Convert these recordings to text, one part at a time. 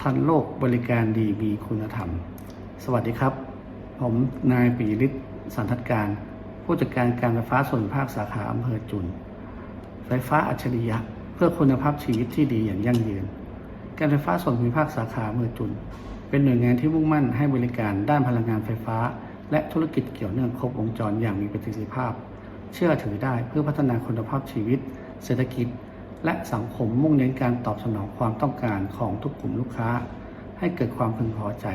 ทันโลกบริการดีมีคุณธรรม สวัสดีครับ ผมนายปีฤทธิ์สันทัดการ ผู้จัดการการไฟฟ้าส่วนภาคสาขาอำเภอจุน ไฟฟ้าอัจฉริยะ เพื่อคุณภาพชีวิตที่ดีอย่างยั่งยืน การไฟฟ้าส่วนภูมิภาคสาขาอำเภอจุน เป็นหน่วยงานที่มุ่งมั่นให้บริการด้านพลังงานไฟฟ้า และธุรกิจเกี่ยวเนื่องครบวงจรอย่างมีประสิทธิภาพ เชื่อถือได้เพื่อพัฒนาคุณภาพชีวิต เศรษฐกิจ และสังคมมุ่งเน้นการตอบสนองความต้องการของทุกกลุ่มลูกค้า ให้เกิดความพึงพอใจ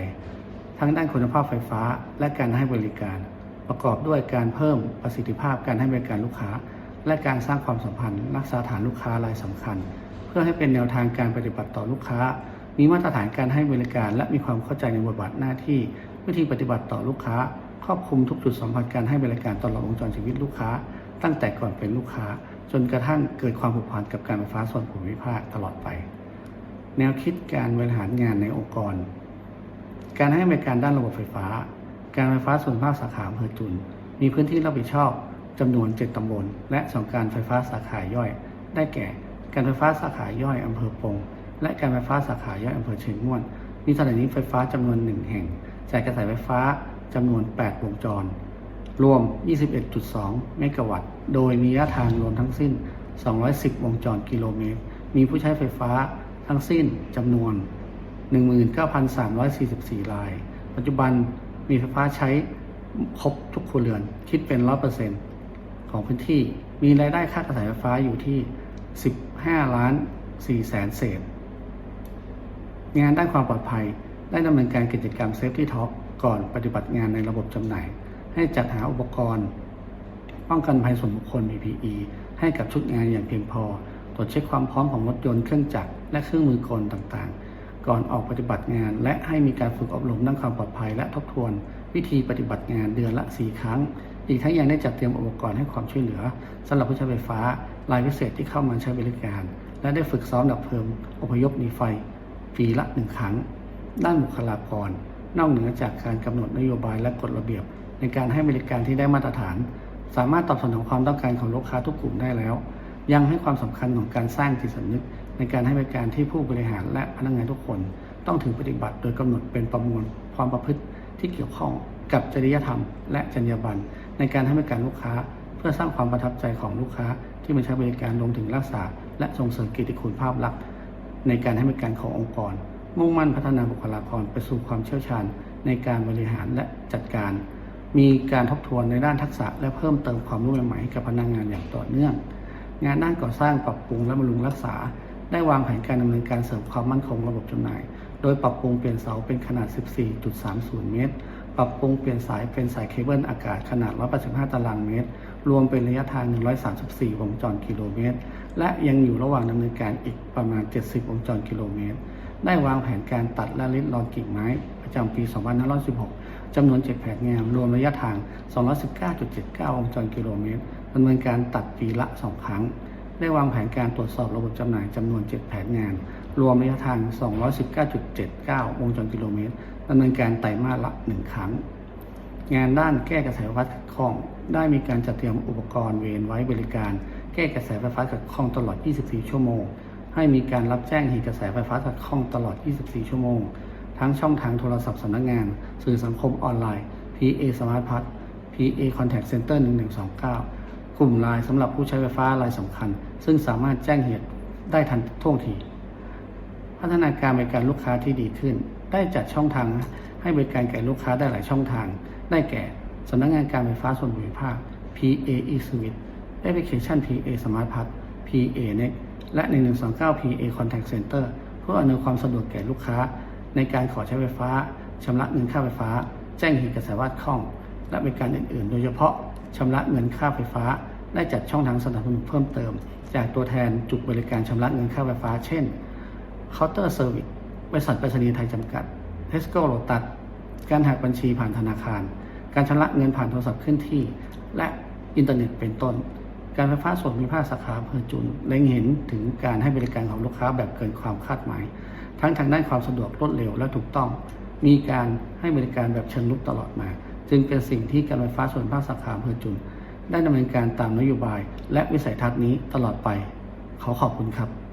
ทั้งด้านคุณภาพไฟฟ้าและการให้บริการ ประกอบด้วยการเพิ่มประสิทธิภาพการให้บริการลูกค้า และการสร้างความสัมพันธ์ รักษาฐานลูกค้ารายสำคัญ เพื่อให้เป็นแนวทางการปฏิบัติต่อลูกค้า มีมาตรฐานการให้บริการ และมีความเข้าใจในบทบาทหน้าที่ วิธีปฏิบัติต่อลูกค้า ครอบคลุมทุกจุดสัมผัสการให้บริการตลอดวงจรชีวิตลูกค้า ตั้งแต่ก่อนเป็นลูกค้า จนกระทั่งเกิดความผูกพันกับการไฟฟ้าส่วนภูมิภาคตลอดไป แนวคิดการบริหารงานในองค์กร การให้บริการด้านระบบไฟฟ้า การไฟฟ้าส่วนภาคสาขาอำเภอจุน มีพื้นที่รับผิดชอบจำนวน 7 ตำบล และสองการไฟฟ้าสาขาย่อย ได้แก่ การไฟฟ้าสาขาย่อยอำเภอปง และการไฟฟ้าสาขาย่อยอำเภอเชียงม่วน มีสถานีไฟฟ้าจำนวนหนึ่งแห่งจ่ายกระแสไฟฟ้าจำนวน 8 วงจร รวม 21.2 เมกะวัตต์ โดยมีระยะทางรวมทั้งสิ้น 210 วงจรกิโลเมตร มีผู้ใช้ไฟฟ้าทั้งสิ้นจำนวน 19,344 ราย ปัจจุบันมีไฟฟ้าใช้ครบทุกครัวเรือน คิดเป็น 100%ของพื้นที่ มีรายได้ค่ากระแสไฟฟ้าอยู่ที่ 15 ล้าน 4 แสนเศษ งานด้านความปลอดภัย ได้ดำเนินการกิจกรรม Safety Talk ก่อนปฏิบัติงานในระบบจำหน่าย ให้จัดหาอุปกรณ์ ป้องกันภัยส่วนบุคคล PPE ให้กับชุดงานอย่างเพียงพอ ตรวจเช็คความพร้อมของรถยนต์เครื่องจักรและเครื่องมือกลต่างๆ ก่อนออกปฏิบัติงาน และให้มีการฝึกอบรมด้านความปลอดภัย และทบทวน วิธีปฏิบัติงานเดือนละ 4 ครั้ง อีกทั้งยังได้จัดเตรียมอุปกรณ์ให้ความช่วยเหลือสำหรับผู้ใช้ไฟฟ้ารายพิเศษที่เข้ามาใช้บริการ และได้ฝึกซ้อมดับเพลิงอพยพหนีไฟปีละหนึ่งครั้ง ด้านบุคลากร นอกเหนือจากการกำหนดนโยบายและกฎระเบียบ ในการให้บริการที่ได้มาตรฐาน สามารถตอบสนองความต้องการของลูกค้าทุกกลุ่มได้แล้ว ยังให้ความสำคัญของการสร้างจิตสำนึก ในการให้บริการที่ผู้บริหารและพนักงานทุกคน ต้องถือปฏิบัติ โดยกำหนดเป็นประมวลความประพฤติที่เกี่ยวข้องกับจริยธรรม และจรรยาบรรณในการให้บริการลูกค้า เพื่อสร้างความประทับใจของลูกค้าที่มาใช้บริการรวมถึงรักษา และส่งเสริมกียรติคุณภาพลักษณ์ในการให้บริการขององค์กร มุ่งมั่นพัฒนาบุคลากรไปสู่ความเชี่ยวชาญ ในการบริหารและจัดการ มีการทบทวนในด้านทักษะ และเพิ่มเติมความรู้ใหม่ๆให้กับพนักงานอย่างต่อเนื่อง งานด้านก่อสร้างปรับปรุงและบำรุงรักษา ได้วางแผนการดำเนินการเสริมความมั่นคงระบบจำหน่าย โดยปรับปรุงเปลี่ยนเสาเป็นขนาด 14.30 เมตร ปรับปรุงเปลี่ยนสายเป็นสายเคเบิลอากาศขนาด 185 ตารางเมตร รวมเป็นระยะทาง 134 วงจรกิโลเมตร และยังอยู่ระหว่างดำเนินการอีกประมาณ 70 วงจรกิโลเมตร ได้วางแผนการตัดและริดรอนกิ่งไม้ ประจำปี 2516จำนวน 7 แผงงานรวมระยะทาง 219.79วงจรกิโลเมตรดำเนินการตัดปีละ 2 ครั้ง ได้วางแผนการตรวจสอบระบบจำหน่ายจำนวน 7 แผนงาน รวมระยะทาง 219.79วงจรกิโลเมตรดำเนินการไตรมาสละ 1 ครั้ง งานด้านแก้กระแสไฟฟ้าขัดข้อง ได้มีการจัดเตรียมอุปกรณ์เวรไว้บริการ แก้กระแสไฟฟ้าขัดข้องตลอด 24 ชั่วโมงให้มีการรับแจ้งเหตุกระแสไฟฟ้าขัดข้องตลอด 24 ชั่วโมง ทั้งช่องทางโทรศัพท์สำนักงาน สื่อสังคมออนไลน์ PA Smart p a s PA Contact Center 1129 กลุ่มไลน์สำหรับผู้ใช้ไฟฟ้ารายสำคัญ ซึ่งสามารถแจ้งเหตุได้ทันท่วงทีพัฒนาการบริการลูกค้าที่ดีขึ้น ได้จัดช่องทางให้บริการแก่ลูกค้าได้หลายช่องทาง ได้แก่สำนักงานการไฟฟ้าส่วนภูมิภาค PA eSwitch แอปพลิเคชัน PA Smart p a s PA Next และ 1129 PA Contact Center เพื่ออำนวยความสะดวกแก่ลูกค้า ในการขอใช้ไฟฟ้าชำระเงินค่าไฟฟ้า แจ้งเหตุกระแสวัดข้อง และบริการอื่น ๆ โดยเฉพาะชำระเงินค่าไฟฟ้า ได้จัดช่องทางสนับสนุนเพิ่มเติม จากตัวแทนจุดบริการชำระเงินค่าไฟฟ้า เช่นเคาน์เตอร์เซอร์วิสบริษัทไปรษณีย์ไทยจำกัดเทสโก้โ o ตัสการหักบัญชีผ่านธนาคาร การชำระเงินผ่านโทรศัพท์เคลื่อนที่ และอินเทอร์เน็ตเป็นต้น การไฟฟ้าส่วนภูมิภาคสาขาอำเภอจุนเล็งเห็นถึงการให้บริการของลูกค้าแบบเกินความคาดหมาย ทั้งทางด้านความสะดวกรวดเร็วและถูกต้อง มีการให้บริการแบบเชิงลุกตลอดมา จึงเป็นสิ่งที่การไฟฟ้าส่วนภูมิภาคสาขาอำเภอจุนได้ดำเนินการตามนโยบาย และวิสัยทัศน์นี้ตลอดไป ขอขอบคุณครับ